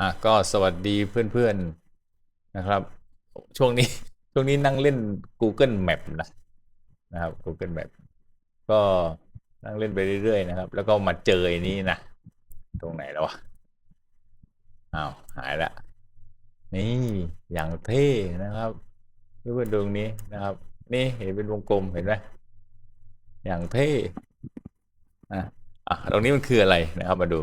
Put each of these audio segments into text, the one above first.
อะก็สวัสดีเพื่อนๆนะครับ ช่วงนี้ช่วงนี้นั่งเล่น Google Map นะนะครับ Google Map ก็นั่งเล่นไปเรื่อยๆนะครับ แล้วก็มาเจอไอ้นี้นะตรงไหนแล้ววะอ้าวหายละนี่อย่างเท่นะครับเพื่อนๆดูตรงนี้นะครับ นี่เห็นเป็นวงกลมเห็นไหมอย่างเท่อะอะตรงนี้มันคืออะไรนะครับมาดู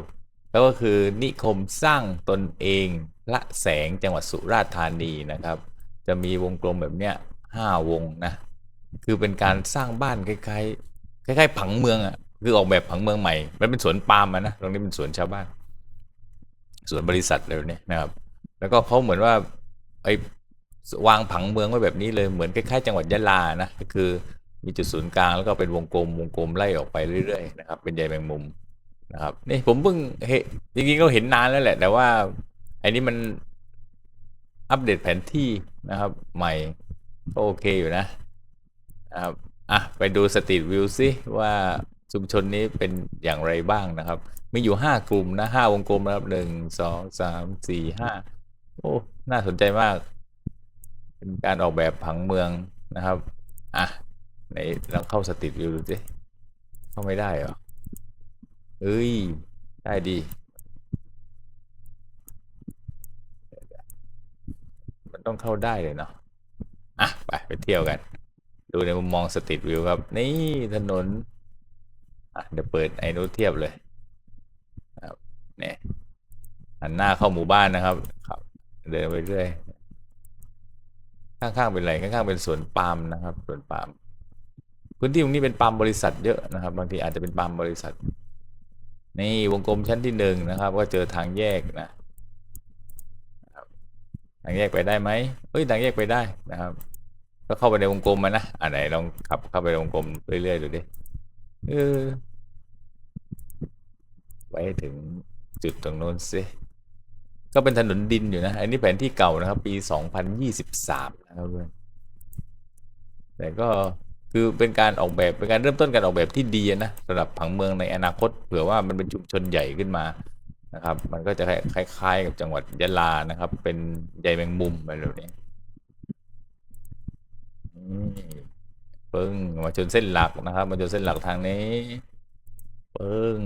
แล้วก็คือนิคมสร้างตนเองละแสงจังหวัดสุราษฎร์ธานีนะครับ จะมีวงกลมแบบเนี้ยห้าวงนะ คือเป็นการสร้างบ้านคล้ายๆคล้ายๆผังเมืองอะคือออกแบบผังเมืองใหม่ มันเป็นสวนปาล์มนะตรงนี้เป็นสวนชาวบ้านสวนบริษัทอะไรแบบนี้นะครับ แล้วก็เขาเหมือนว่าไอ้วางผังเมืองไว้แบบนี้เลยเหมือนคล้ายๆจังหวัดยะลานะก็คือมีจุดศูนย์กลางแล้วก็เป็นวงกลมวงกลมไล่ออกไปเรื่อยๆนะครับเป็นใยแมงมุม นะครับนี่ผมเพิ่งเห็นจริงๆก็เห็นนานแล้วแหละ แต่ว่าไอ้นี้มันอัปเดตแผนที่นะครับ ใหม่ก็โอเคอยู่นะนะครับอะไปดูสตรีทวิวซิว่าชุมชนนี้เป็นอย่างไรบ้างนะครับ มีอยู่ห้ากลุ่มนะห้าวงกลมนะครับหนึ่งสองสามสี่ห้าโอ้ น่าสนใจมาก เป็นการออกแบบผังเมืองนะครับ อะไหนลองเข้าสตรีทวิวดูสิเข้าไม่ได้เหรอ เอ้ย ได้ดี มันต้องเข้าได้เลยเนาะ อะ ไป ไปเที่ยวกัน ดูในมุมมองสตรีทวิวครับ นี่ถนน อะ เดี๋ยวเปิดไอ้นู้เทียบเลยครับเนี่ยหันหน้าเข้าหมู่บ้านนะครับครับ เดินไปเรื่อย ข้างๆเป็นอะไรข้างๆเป็นสวนปาล์มนะครับ สวนปาล์ม พื้นที่ตรงนี้เป็นปาล์มบริษัทเยอะนะครับ บางทีอาจจะเป็นปาล์มบริษัท นี่วงกลมชั้นที่หนึ่งนะครับ ก็เจอทางแยกนะทางแยกไปได้ไหมเฮ้ยทางแยกไปได้นะครับ ก็เข้าไปในวงกลมมานะอ่าไหนลองขับเข้าไปในวงกลมเรื่อยๆดูดิเออไว้ถึงจุดตรงโน้นสิก็เป็นถนนดินอยู่นะ อันนี้แผนที่เก่านะครับ ปี 2023 นะครับเพื่อนแต่ก็ คือเป็นการออกแบบเป็นการเริ่มต้นการออกแบบที่ดีนะสำหรับผังเมืองในอนาคตเผื่อว่ามันเป็นชุมชนใหญ่ขึ้นมานะครับ มันก็จะคล้ายๆกับจังหวัดยะลานะครับ เป็นใยแมงมุมอะไรแบบนี้นี่ปึ้งมาชนเส้นหลักนะครับ มาชนเส้นหลักทางนี้ปึ้ง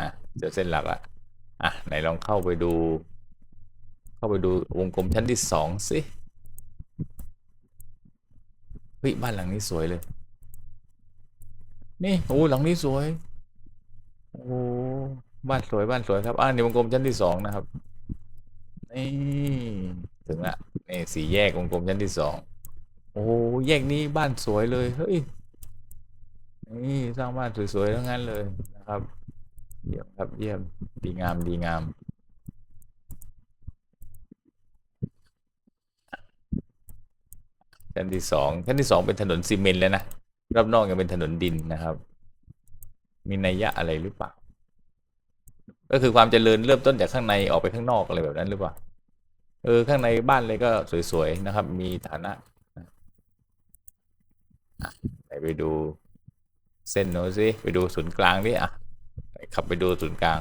อะเจอเส้นหลักละอะไหนลองเข้าไปดู เข้าไปดูวงกลมชั้นที่สองสิ เฮ้ยบ้านหลังนี้สวยเลย นี่โอ้หลังนี้สวย โอ้บ้านสวยบ้านสวยครับอ่านี่วงกลมชั้นที่สองนะครับนี่ถึงละนี่สี่แยกวงกลมชั้นที่สองโอ้แยกนี้บ้านสวยเลยเฮ้ยนี่สร้างบ้านสวยๆทั้งนั้นเลยนะครับ เยี่ยมครับเยี่ยมดีงามดีงาม ชั้นที่สองชั้นที่สองเป็นถนนซีเมนต์แล้วนะรอบนอกยังเป็นถนนดินนะครับ มีนัยยะอะไรหรือเปล่า ก็คือความเจริญเริ่มต้นจากข้างในออกไปข้างนอกอะไรแบบนั้นหรือเปล่า เออข้างในบ้านเลยก็สวยๆนะครับ มีฐานะไปดูเส้นโน้นสิไปดูศูนย์กลางดิอะขับไปดูศูนย์กลาง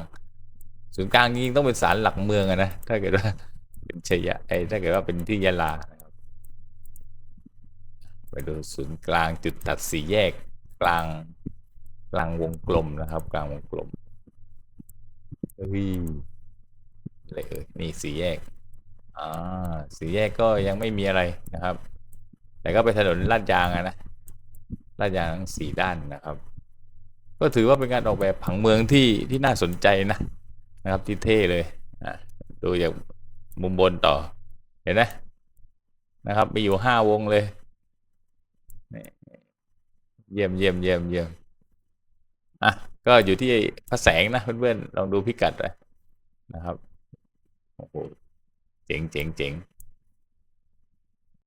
ศูนย์กลางจริงต้องเป็นศาลหลักเมืองอะนะถ้าเกิดว่าเป็นชัยะไอ้ถ้าเกิดว่าเป็นที่ยะลา ไปดูศูนย์กลางจุดตัดสี่แยกกลางกลางวงกลมนะครับ กลางวงกลมเฮ้ยอะไรเอ่ยนี่สี่แยกอ่าสี่แยกก็ยังไม่มีอะไรนะครับ แต่ก็เป็นถนนลาดยางนะลาดยางทั้งสี่ด้านนะครับ ก็ถือว่าเป็นการออกแบบผังเมืองที่ที่น่าสนใจนะนะครับที่เท่เลยอะดูจากมุมบนต่อเห็นไหมนะครับ มีอยู่ห้าวงเลย เยี่ยมเยี่ยมเยี่ยมเยี่ยมอะก็อยู่ที่พระแสงนะเพื่อนๆลองดูพิกัดไปนะครับโอ้โหเจ๋งเจ๋งเจ๋ง